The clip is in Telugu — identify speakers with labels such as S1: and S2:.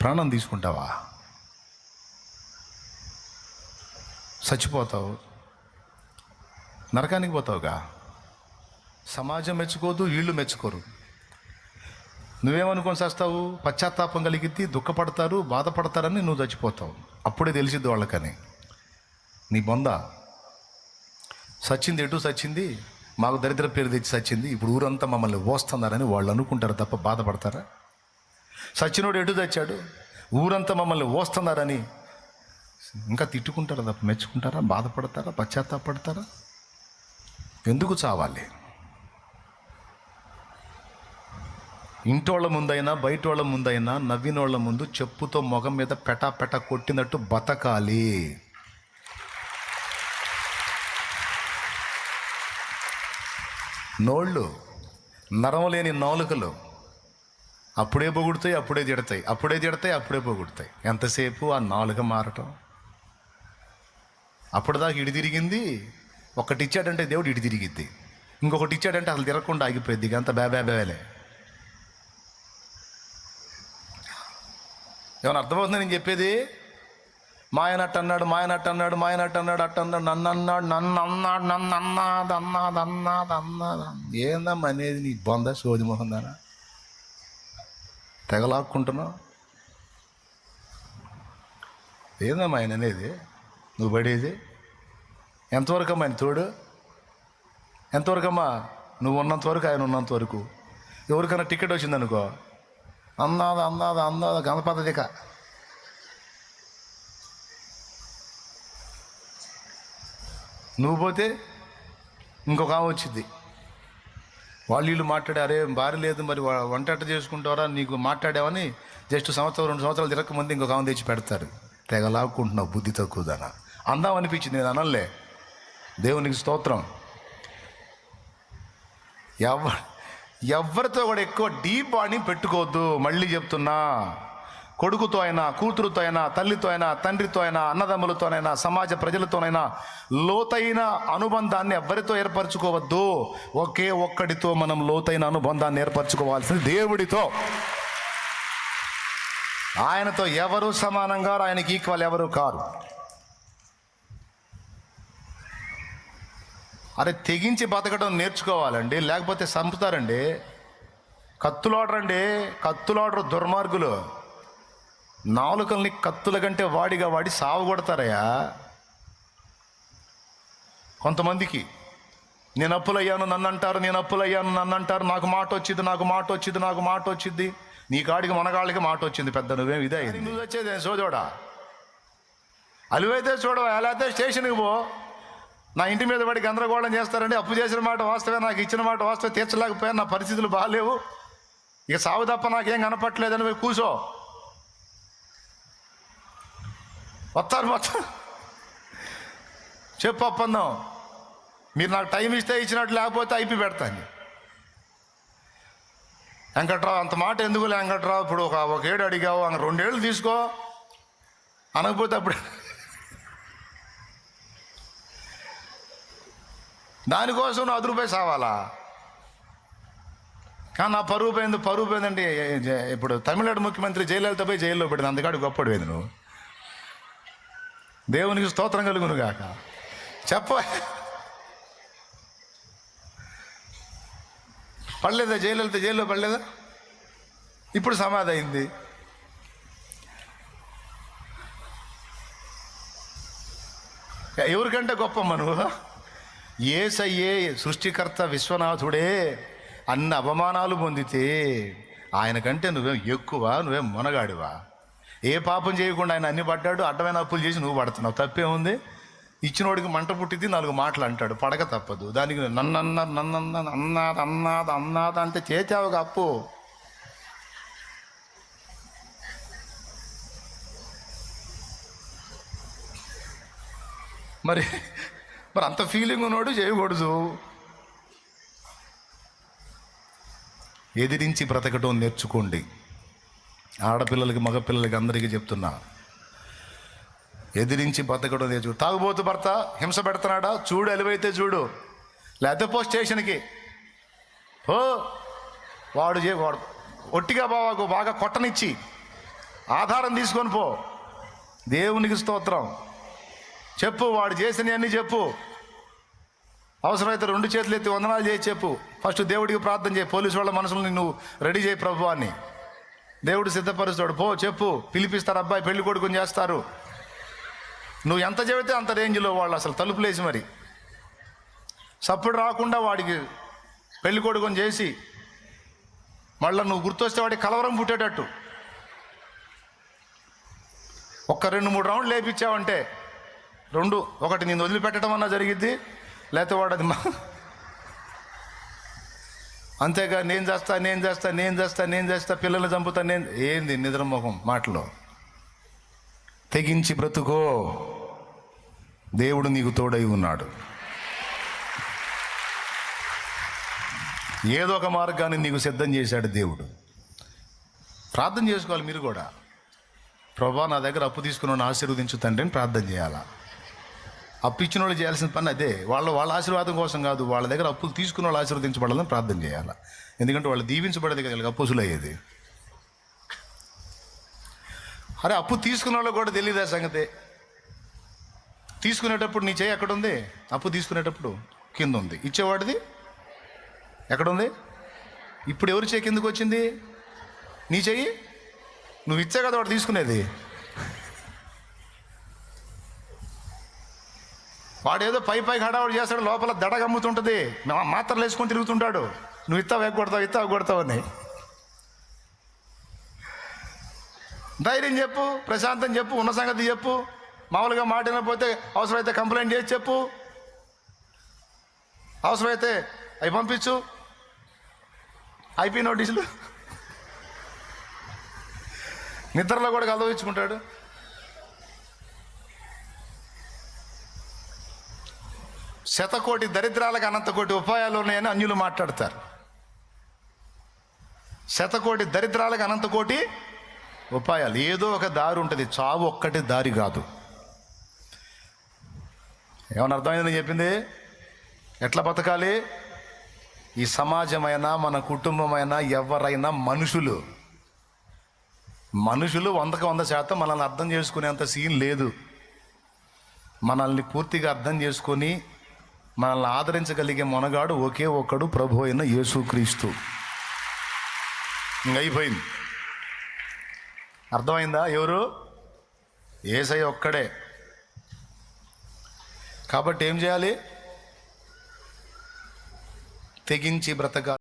S1: ప్రాణం తీసుకుంటావా? చచ్చిపోతావు. నరకానికి పోతావుగా? సమాజం మెచ్చుకోదు వీళ్ళు మెచ్చుకోరు. నువ్వేమనుకొని చేస్తావు? పశ్చాత్తాపం కలిగిద్ది దుఃఖపడతారు బాధపడతారని నువ్వు చచ్చిపోతావు. అప్పుడే తెలిసిద్ది వాళ్ళకని. నీ బొంద. సచ్చింది ఎటు సచ్చింది? మాకు దరిద్ర పేరు తెచ్చి సచ్చింది. ఇప్పుడు ఊరంతా మమ్మల్ని ఓస్తున్నారని వాళ్ళు అనుకుంటారు తప్ప బాధపడతారా? సచినోడు ఎటు తెచ్చాడు? ఊరంతా మమ్మల్ని ఓస్తున్నారని. ఇంకా తిట్టుకుంటారా? తప్ప మెచ్చుకుంటారా? బాధపడతారా? పశ్చాత్తాపడతారా? ఎందుకు చావాలి? ఇంటోళ్ళ ముందైనా బయటోళ్ళ ముందైనా నవ్వినోళ్ళ ముందు చెప్పుతో మొగం మీద పెటా పెట కొట్టినట్టు బతకాలి. నోళ్ళు నరం లేని నాలుకలు అప్పుడే పొగుడుతాయి అప్పుడే తిడతాయి. అప్పుడే తిడతాయి అప్పుడే పొగుడుతాయి. ఎంతసేపు ఆ నాలుక మారటం? అప్పటిదాకా ఇడి తిరిగింది ఒకటి ఇచ్చాడంటే దేవుడు ఇడి తిరిగిద్ది. ఇంకొకటి ఇచ్చాడంటే అసలు తిరగకుండా ఆగిపోయింది అంత అంత బేబేబేలే ఏమైనా అర్థమవుతుంది నేను చెప్పేది? మాయనట్టు అన్నాడు మాయనట్టు అన్నాడు మాయనట్టు అన్నాడు అట్ట అన్నాడు నన్ను అన్నాడు నన్ను అన్నాడు. నన్ను అన్నాది అన్నాది అన్నాది అన్నాది ఏందమ్మా అనేది నీ బొంద సోది మొహందానా? తెగలాక్కుంటున్నావు? ఏందమ్మా ఆయన అనేది? నువ్వు పడేది? ఎంతవరకు అమ్మా ఆయన తోడు? ఎంతవరకు అమ్మా నువ్వు ఉన్నంత వరకు ఆయన ఉన్నంత వరకు? ఎవరికైనా టికెట్ వచ్చిందనుకో? అందాద అందాద అందాద గణపతిక నువ్వు పోతే ఇంకొక ఆమె వచ్చింది. వాళ్ళు వీళ్ళు మాట్లాడే అరే భార్య లేదు మరి వంట చేసుకుంటారా నీకు మాట్లాడావని జస్ట్ సంవత్సరం రెండు సంవత్సరాలు తిరగకముందు ఇంకొక ఆమె తెచ్చి పెడతారు. తెగ లాక్కుంటున్నావు బుద్ధి తక్కువదన. అందాం అనిపించింది నేను అనలే దేవునికి స్తోత్రం. ఎవ ఎవరితో కూడా ఎక్కువ డీప్ బాడీ పెట్టుకోవద్దు మళ్ళీ చెప్తున్నా. కొడుకుతో అయినా కూతురుతో అయినా తల్లితో అయినా తండ్రితో అయినా అన్నదమ్ములతోనైనా సమాజ ప్రజలతోనైనా లోతైన అనుబంధాన్ని ఎవరితో ఏర్పరచుకోవద్దు. ఒకే ఒక్కడితో మనం లోతైన అనుబంధాన్ని ఏర్పరచుకోవాల్సింది దేవుడితో. ఆయనతో ఎవరు సమానంగా ఆయనకి ఈక్వల్ ఎవరు కారు? అరే తెగించి బతకడం నేర్చుకోవాలండి లేకపోతే చంపుతారండి కత్తులాడరండి కత్తులాడరు దుర్మార్గులు. నాలుకల్ని కత్తుల కంటే వాడిగా వాడి సావు కొడతారయ్యా కొంతమందికి నేను అప్పులయ్యాను నన్ను అంటారు నేను అప్పులయ్యాను నన్ను అంటారు నాకు మాట వచ్చింది నాకు మాట వచ్చింది నాకు మాట వచ్చింది. నీ కాడికి మనగాళ్ళకి మాట వచ్చింది పెద్ద నువ్వేం ఇదే. నువ్వు వచ్చేది సోదోడా? అలువైతే చూడవా ఎలా అయితే స్టేషన్కి పో. నా ఇంటి మీద పడి గందరగోళం చేస్తారండి. అప్పు చేసిన మాట వాస్తవే నాకు ఇచ్చిన మాట వాస్తవే తీర్చలేకపోయాను నా పరిస్థితులు బాగాలేవు ఇక సాగు తప్ప నాకేం కనపట్లేదని పోయి కూసో. వస్తారు మొత్తం చెప్పు ఒప్పందం మీరు నాకు టైం ఇస్తే ఇచ్చినట్టు లేకపోతే అయిపోయి పెడతాను. వెంకట్రావు అంత మాట ఎందుకు వెంకట్రావు? ఇప్పుడు ఒక ఒక ఏడు అడిగావు అంగ రెండేళ్ళు తీసుకో. అనకపోతే అప్పుడు దానికోసం నువ్వు అది రూపాయి సావాలా? కానీ నా పరువు పోయింది పరువు పోయిందంటే ఇప్పుడు తమిళనాడు ముఖ్యమంత్రి జయలలిత పోయి జైల్లో పెట్టింది అందుకాడు గొప్పడు పోయింది నువ్వు. దేవునికి స్తోత్రం కలుగును గాక చెప్ప. పడలేదా జయలలిత జైల్లో పడలేదా? ఇప్పుడు సమాధి అయింది. ఎవరికంటే గొప్ప మను ఏసయ్యే సృష్టికర్త విశ్వనాథుడే అన్ని అవమానాలు పొందితే ఆయనకంటే నువ్వేం ఎక్కువ నువ్వేం మొనగాడివా? ఏ పాపం చేయకుండా ఆయన అన్ని పడ్డాడు అడ్డమైన అప్పులు చేసి నువ్వు పడుతున్నావు. తప్పేముంది? ఇచ్చినోడికి మంట పుట్టింది నాలుగు మాటలు అంటాడు. పడక తప్పదు. దానికి నన్నన్న నన్నన్న నన్ను అన్నారు అన్నాది అన్నాది అన్నాది అంటే అప్పు. మరి మరి అంత ఫీలింగ్ ఉన్నోడు చేయకూడదు. ఎదిరించి బ్రతకటం నేర్చుకోండి. ఆడపిల్లలకి మగపిల్లలకి అందరికీ చెప్తున్నా. ఎదిరించి బతకడం చూడు తాగుబోతు భర్త హింస పెడుతున్నాడా? చూడు ఎలివైతే చూడు. లేకపోతే పో స్టేషన్కి. ఓ వాడు చే వాడు ఒట్టిగా బావాకు బాగా కొట్టనిచ్చి ఆధారం తీసుకొని పో. దేవునికి స్తోత్రం. చెప్పు వాడు చేసినవన్నీ చెప్పు. అవసరమైతే రెండు చేతులు ఎత్తి వందనాలు చేసి చెప్పు. ఫస్ట్ దేవుడికి ప్రార్థన చేయి పోలీసు వాళ్ళ మనసులను నువ్వు రెడీ చేయి ప్రభు అని దేవుడు సిద్ధపరుస్తాడు. పో చెప్పు. పిలిపిస్తారు అబ్బాయి పెళ్ళి కొడుకుని చేస్తారు. నువ్వు ఎంత చెబితే అంత రేంజ్లో వాళ్ళు అసలు తలుపులేసి మరి. సప్పుడు రాకుండా వాడికి పెళ్ళి కొడుకుని చేసి మళ్ళీ నువ్వు గుర్తొస్తే వాడికి కలవరం పుట్టేటట్టు. ఒక్క రెండు మూడు రౌండ్లు లేపించావంటే రెండు ఒకటి నేను వదిలిపెట్టడం అన్నా జరిగిద్ది లేకపోతే వాడు అది మా అంతేగా నేను చేస్తా నేను చేస్తా నేను చేస్తా నేను చేస్తా పిల్లల్ని చంపుతా నేను. ఏంది నిద్రమోహం మాటలో? తెగించి బ్రతుకో. దేవుడు నీకు తోడై ఉన్నాడు. ఏదో ఒక మార్గాన్ని నీకు సిద్ధం చేశాడు దేవుడు. ప్రార్థన చేసుకోవాలి మీరు కూడా. ప్రభా నా దగ్గర అప్పు తీసుకున్న ఆశీర్వదించు తండ్రిని ప్రార్థన చేయాలా? అప్పు ఇచ్చిన వాళ్ళు చేయాల్సిన పని అదే. వాళ్ళ వాళ్ళ ఆశీర్వాదం కోసం కాదు వాళ్ళ దగ్గర అప్పులు తీసుకున్న వాళ్ళు ఆశీర్వదించబడాలని ప్రార్థన చేయాలి. ఎందుకంటే వాళ్ళు దీవించబడేది కదా వీళ్ళకి అప్పుసులు అయ్యేది అరే అప్పు తీసుకున్న వాళ్ళకి కూడా తెలియదు ఆ సంగతి? తీసుకునేటప్పుడు నీ చేయి ఎక్కడుంది? అప్పు తీసుకునేటప్పుడు కింద ఉంది ఇచ్చేవాడిది? ఎక్కడుంది? ఇప్పుడు ఎవరి చేయి కిందకు వచ్చింది? నీ చెయ్యి నువ్వు ఇచ్చే కదా వాడు తీసుకునేది. వాడేదో పై పై హడావుడు చేస్తాడు లోపల దడ గమ్ముతుంటుంది మా- మాత్రలు వేసుకొని తిరుగుతుంటాడు. నువ్వు ఇస్తావు ఎగ్గొడతావు ఇస్తావు కొడతావు అని. ధైర్యం చెప్పు ప్రశాంతం చెప్పు ఉన్న సంగతి చెప్పు. మామూలుగా మాటనకపోతే అవసరమైతే కంప్లైంట్ చేసి చెప్పు. అవసరమైతే అవి పంపించు. ఐపీ నోటీసులు. నిద్రలో కూడా కలవించుకుంటాడు శతకోటి దరిద్రాలకు అనంతకోటి ఉపాయాలు ఉన్నాయని అన్యులు మాట్లాడతారు. శతకోటి దరిద్రాలకు అనంతకోటి ఉపాయాలు. ఏదో ఒక దారి ఉంటుంది. చావు ఒక్కటి దారి కాదు. ఏమన్నా అర్థమైందని చెప్పింది? ఎట్లా బతకాలి? ఈ సమాజమైనా మన కుటుంబమైనా ఎవరైనా మనుషులు. మనుషులు వందకు వంద శాతం మనల్ని అర్థం చేసుకునేంత సీన్ లేదు. మనల్ని పూర్తిగా అర్థం చేసుకొని మనల్ని ఆదరించగలిగే మొనగాడు ఒకే ఒక్కడు ప్రభు అయిన యేసుక్రీస్తు. అయిపోయింది అర్థమైందా? ఎవరు? ఏసై ఒక్కడే. కాబట్టి ఏం చేయాలి? తెగించి బ్రతకాలి.